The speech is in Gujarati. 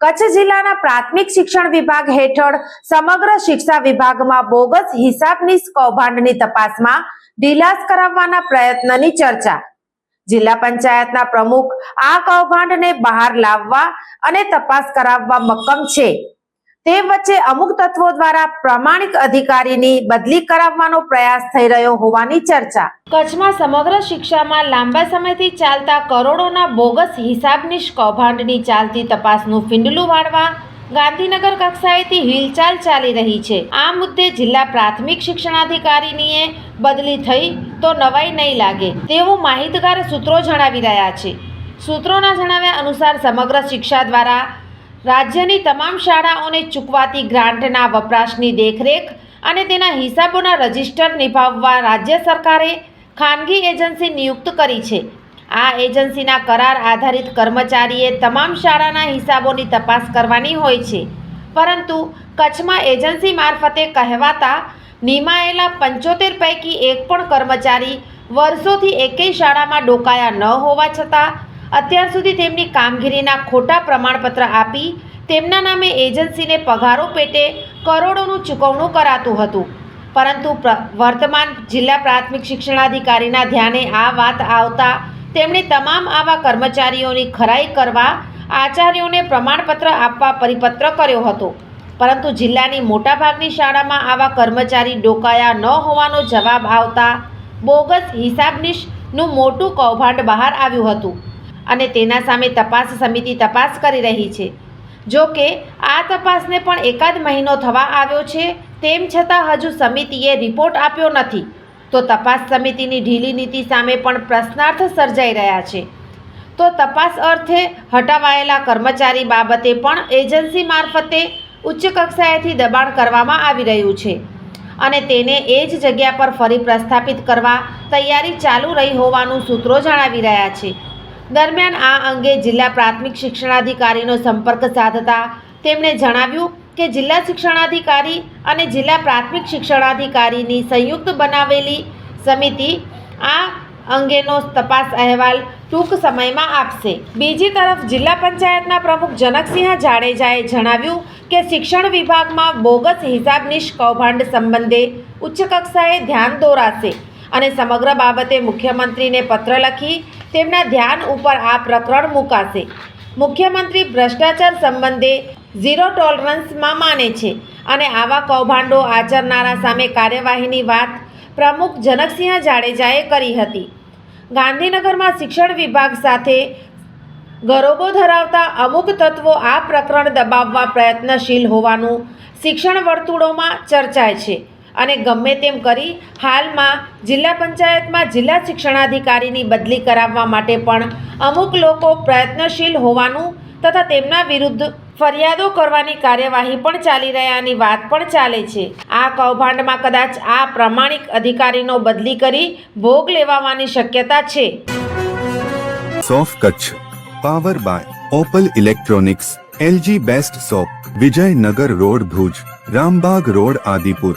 કચ્છ જિલ્લાના પ્રાથમિક શિક્ષણ વિભાગ હેઠળ સમગ્ર શિક્ષા વિભાગમાં બોગસ હિસાબની કૌભાંડની તપાસમાં ઢીલાસ કરાવવાના પ્રયત્નની ચર્ચા. જિલ્લા પંચાયતના પ્રમુખ આ કૌભાંડને બહાર લાવવા અને તપાસ કરાવવા મક્કમ છે. તે વચ્ચે અમુક તત્વો દ્વારા પ્રામાણિક અધિકારીની બદલી કરાવવાનો પ્રયાસ થઈ રહ્યો હોવાની ચર્ચા. કચ્છમાં સમગ્ર શિક્ષામાં લાંબા સમયથી ચાલતા કરોડોના બોગસ હિસાબની કૌભાંડની ચાલતી તપાસનું ફિંડલું વાળવા ગાંધીનગર કક્ષાએથી હિલચાલ ચાલી રહી છે. આ મુદ્દે જિલ્લા પ્રાથમિક શિક્ષણાધિકારીનીએ બદલી થઈ તો નવાઈ નહીં લાગે. તેવું માહિતગાર સૂત્રો જણાવી રહ્યા છે. સૂત્રોના જણાવ્યા અનુસાર સમગ્ર શિક્ષા દ્વારા રાજ્યની તમામ શાળાઓને ચૂકવાતી ગ્રાન્ટના વપરાશની દેખરેખ અને તેના હિસાબોના રજિસ્ટર નિભાવવા રાજ્ય સરકારે ખાનગી એજન્સી નિયુક્ત કરી છે. આ એજન્સીના કરાર આધારિત કર્મચારીએ તમામ શાળાના હિસાબોની તપાસ કરવાની હોય છે. પરંતુ કચ્છમાં એજન્સી મારફતે કહેવાતા નિમાયેલા પંચોતેર પૈકી એક પણ કર્મચારી વર્ષોથી એકેય શાળામાં ડોકાયા ન હોવા છતાં અત્યાર સુધી તેમની કામગીરીના ખોટા પ્રમાણપત્ર આપી તેમના નામે એજન્સીને પગારો પેટે કરોડોનું ચૂકવણું કરાતું હતું. પરંતુ વર્તમાન જિલ્લા પ્રાથમિક શિક્ષણાધિકારીના ધ્યાને આ વાત આવતા તેમણે તમામ આવા કર્મચારીઓની ખરાઈ કરવા આચાર્યોને પ્રમાણપત્ર આપવા પરિપત્ર કર્યો હતો. પરંતુ જિલ્લાની મોટાભાગની શાળામાં આવા કર્મચારી ડોકાયા ન હોવાનો જવાબ આવતા બોગસ હિસાબનીશનું મોટું કૌભાંડ બહાર આવ્યું હતું. અને તેના સામે તપાસ સમિતિ તપાસ કરી રહી છે. જો કે, આ તપાસને પણ એકાદ મહિનો થવા આવ્યો છે, તેમ છતાં હજુ સમિતિએ રિપોર્ટ આપ્યો નથી. તો તપાસ સમિતિની ઢીલી નીતિ સામે પણ પ્રશ્નાર્થ સર્જાઈ રહ્યા છે. તો તપાસ અર્થે હટાવાયેલા કર્મચારી બાબતે પણ એજન્સી મારફતે ઉચ્ચ કક્ષાએથી દબાણ કરવામાં આવી રહ્યું છે. અને તેને એ જ જગ્યા પર ફરી પ્રસ્થાપિત કરવા તૈયારી ચાલુ રહી હોવાનું સૂત્રો જણાવી રહ્યા છે. દરમિયાન આ અંગે જિલ્લા પ્રાથમિક શિક્ષણાધિકારીનો સંપર્ક સાધતા તેમણે જણાવ્યું કે જિલ્લા શિક્ષણાધિકારી અને જિલ્લા પ્રાથમિક શિક્ષણાધિકારીની સંયુક્ત બનાવેલી સમિતિ આ અંગેનો તપાસ અહેવાલ ટૂંક સમયમાં આપશે. બીજી તરફ જિલ્લા પંચાયતના પ્રમુખ જનકસિંહ જાડેજાએ જણાવ્યું કે શિક્ષણ વિભાગમાં બોગસ હિસાબનીશ કૌભાંડ સંબંધે ઉચ્ચ કક્ષાએ ધ્યાન દોરાશે અને સમગ્ર બાબતે મુખ્યમંત્રીને પત્ર લખી તેમના ધ્યાન ઉપર આ પ્રકરણ મુકાશે. મુખ્યમંત્રી ભ્રષ્ટાચાર સંબંધે ઝીરો ટોલરન્સમાં માને છે અને આવા કૌભાંડો આચરનારા સામે કાર્યવાહીની વાત પ્રમુખ જનકસિંહ જાડેજાએ કરી હતી. ગાંધીનગરમાં શિક્ષણ વિભાગ સાથે ગરોબો ધરાવતા અમુક તત્વો આ પ્રકરણ દબાવવા પ્રયત્નશીલ હોવાનું શિક્ષણ વર્તુળોમાં ચર્ચાય છે. અને ગમે તેમ કરી હાલમાં જિલ્લા પંચાયતમાં જિલ્લા શિક્ષણાધિકારીની બદલી કરાવવા માટે પણ અમુક લોકો પ્રયત્નશીલ હોવાનું તથા તેમના વિરુદ્ધ ફરિયાદો કરવાની કાર્યવાહી પણ ચાલી રહ્યાની વાત પણ ચાલે છે. આ કૌભાંડમાં કદાચ આ પ્રમાણિક અધિકારીનો બદલી કરી ભોગ લેવાવાની શક્યતા છે. સોફ Kutch, power by Opal electronics, LG best shop Vijaynagar road Bhuj, Rambag road Adipur.